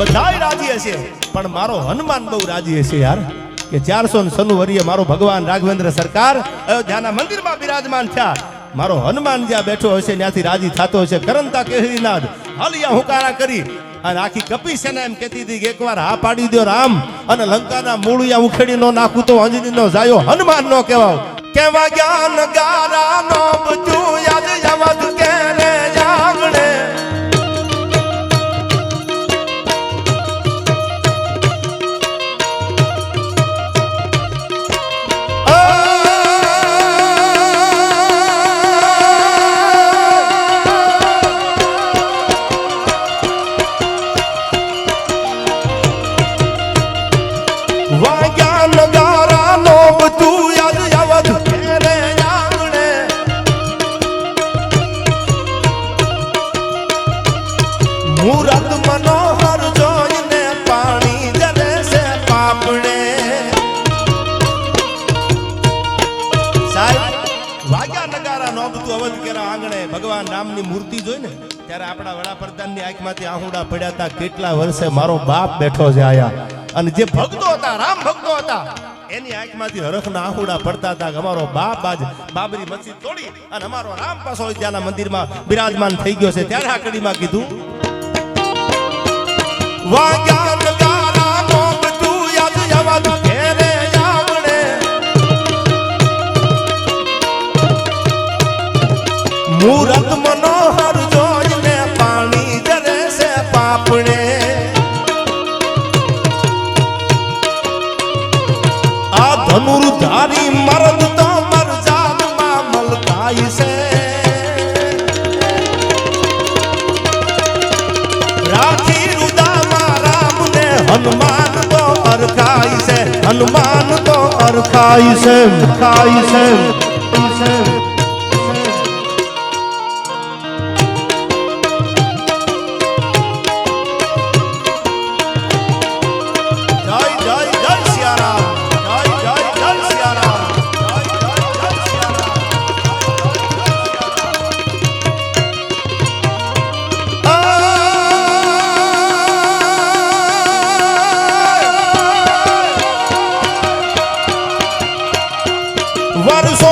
બધાય રાજી હશે પણ મારો હનુમાન બહુ રાજી હશે યાર, કે ચારસો સનું વરીએ મારો ભગવાન રાઘવેન્દ્ર સરકાર અયોધ્યાના મંદિરમાં બિરાજમાન થયા. મારો હનુમાન જ્યાં બેઠો હશે ત્યાંથી રાજી થતો હશે. કરંતા કેહરીનાદ હલિયા હુંકારા કરી. અને આખી કપી સેના એમ કહેતી હતી કે એકવાર હા પાડી દો રામ. અને લંકાના મૂળિયા ઉખેડી નો નાખું તો અંજની નો જાયો. હનુમાન નો કહેવાવ. કેવા જ્ઞાન ગારા નો બચું યાદ યવદ કેને બધું અવધ કેરા આંગણે ભગવાન રામની મૂર્તિ જોઈ ને ત્યારે આપણા વડાપ્રધાનની આંખમાંથી આહુડા પડ્યા હતા, કેટલા વર્ષે મારો બાપ બેઠો છે આયા? અને જે ભક્તો હતા, રામ ભક્તો હતા, એની આંખમાંથી હરખના આહુડા પડતા હતા અમારો બાપ આજ બાબરી મસ્જિદ તોડી અને અમારો રામ પાસો ત્યાંના મંદિરમાં બિરાજમાન થઈ ગયો છે. ત્યારે આ કડીમાં કીધું, વાગ્યા રામ તું યાદ યાવદ મુરત મનોહર જોઈને પાણી જરે છે પાપણે. આ ધનુર્ધારી મરદ તો મરજાદમાં મલકાય છે. રાખી રુદામાં રામને હનુમાન તો અરખાય છે. હનુમાન તો અરખાય છે ખાય છે.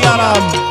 જય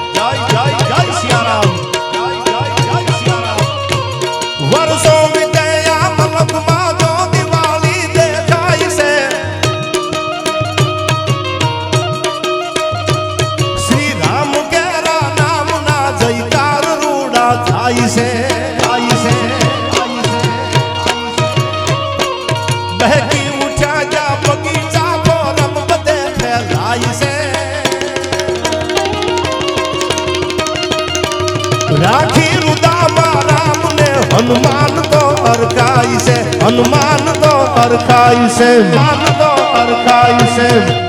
હનુમાન તો અરખાય છે હનુમાન તો અરખાય છે માન તો અરખાય છે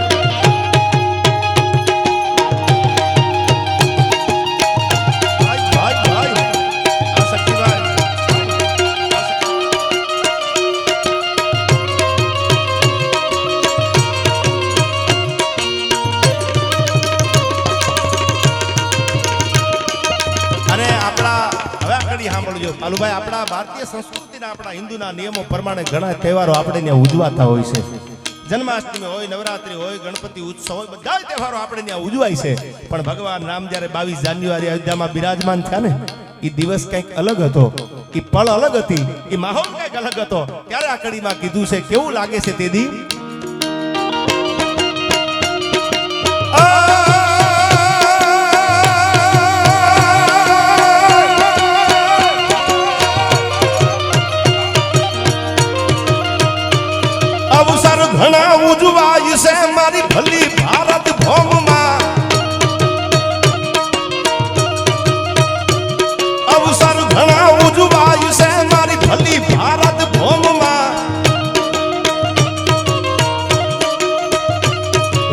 કડી સાંભળજો. કાલુભાઈ આપણા ભારતીય સંસ્કૃતિના, આપણા હિન્દુના નિયમો પ્રમાણે ઘણા તહેવારો આપણે ત્યાં ઉજવાતા હોય છે. જન્માષ્ટમી હોય, નવરાત્રી હોય, ગણપતિ ઉત્સવ હોય, બધા તહેવારો આપણે ત્યાં ઉજવાય છે. પણ ભગવાન રામ જયારે બાવીસ જાન્યુઆરી અયોધ્યામાં બિરાજમાન થયા ને, એ દિવસ કંઈક અલગ હતો. એ પળ અલગ હતી. એ માહોલ કંઈક અલગ હતો. ત્યારે આ કડીમાં કીધું છે, કેવું લાગે છે તે દી ઘણા ઉજવાય છે મારી ભલી ભારત ભોગમાં. અવસર ઘણા ઉજવાય છે મારી ભલી ભારત ભોગમાં.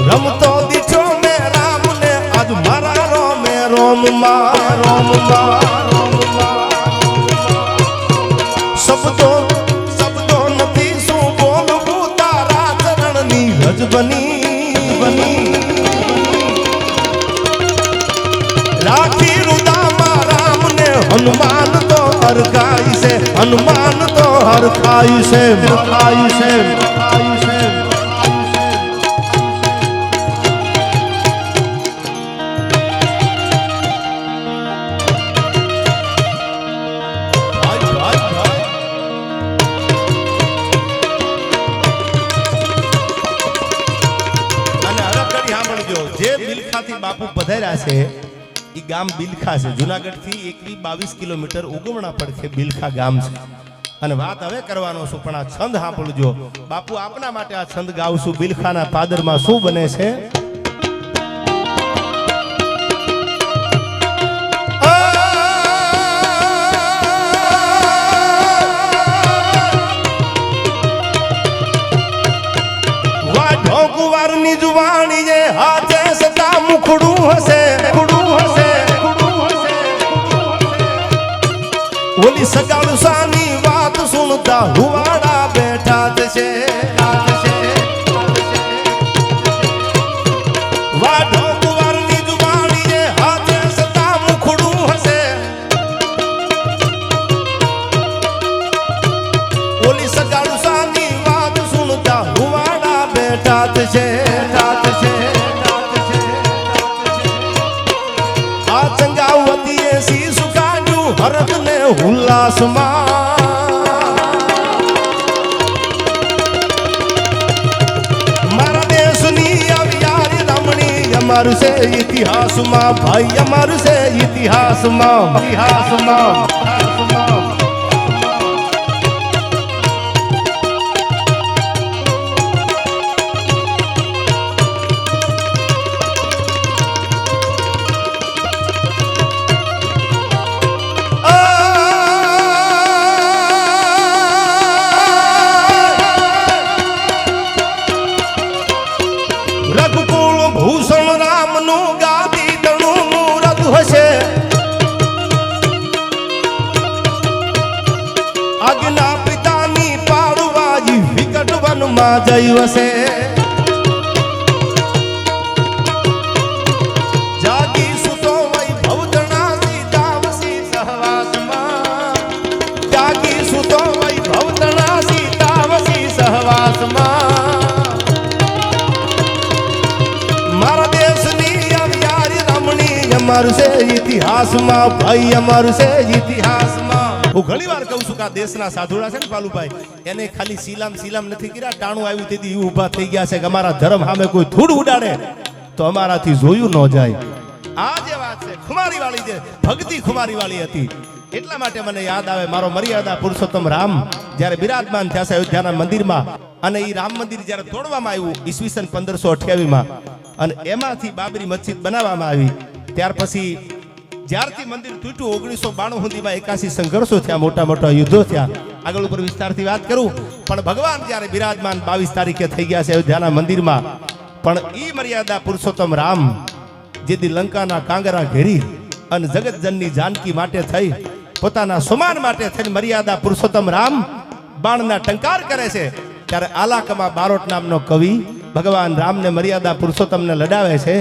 રમતો દીઠો મે રામને, આજ મારા રોમે રોમમાં રોમમાં. બની બની રાખી રુદામાં રામને હનુમાન તો હરખાય છે હનુમાન તો હરખાય છે હરખાય છે બાપુ છે એ ગામ બિલખા છે. જુનાગઢથી એકવી બાવીસ કિલોમીટર ઉગમણા પડખે બિલખા ગામ છે. અને વાત હવે કરવાનો છું, પણ આ છંદ સાંભળજો. બાપુ, આપના માટે આ છંદ ગાવશું બિલખાના પાદરમાં શું બને છે? સગાડું સાની વાત સુનતા હુવાડા બેઠા છે વાઢો ઉલ્લાસમાં. મારા દેશની આવી રમણી અમારું છે ઇતિહાસમાં. ભાઈ અમારું છે ઇતિહાસમાં. ઇતિહાસમાં. દેશની અવિયારી રમણી અમારું છે ઇતિહાસમાં ભાઈ અમારું છે ઇતિહાસમાં હું ઘણી વાર કહું છું કે આ દેશના સાધુડા છે ને પાલુભાઈ, એને ખાલી સીલામ સીલામ નથી કર્યા, ટાણું આવ્યું તેથી એ ઊભા થઈ ગયા છે કે અમારા ધર્મ સામે કોઈ ધૂળ ઉડાડે તો અમારાથી જોયું ન જાય. આ જે વાત છે ખુમારી વાળી જે, ભક્તિ ખુમારી વાળી હતી, એટલા માટે મને યાદ આવે મારો મર્યાદા પુરુષોત્તમ રામ જ્યારે બિરાજમાન થયા છે અયોધ્યાના મંદિરમાં અને એ રામ મંદિર જ્યારે તોડવામાં આવ્યું ઈસવીસન પંદરસો અઠ્યાવીસમાં અને એમાંથી બાબરી મસ્જિદ બનાવવામાં આવી. ત્યાર પછી જ્યારથી મંદિર તૂટ્યું, ઓગણીસો બાણું સુધીમાં એકાસી સંઘર્ષો થયા મોટા મોટા યુદ્ધો થયા. આગળ ઉપર વિસ્તારથી વાત કરું, પણ ભગવાન જ્યારે બિરાજમાન બાવીસ તારીખે થઈ ગયા છે અયોધ્યાના મંદિરમાં, પણ ઈ મર્યાદા પુરુષોત્તમ રામ જેથી લંકાના કાંગરા ઘેરી અને જગતજનની જાનકી માટે થઈ, પોતાના સમાન માટે થઈને મર્યાદા પુરુષોત્તમ રામ બાણના ટંકાર કરે છે, ત્યારે આલાકમાં બારોટ નામનો કવિ ભગવાન રામને મર્યાદા પુરુષોત્તમને લડાવે છે.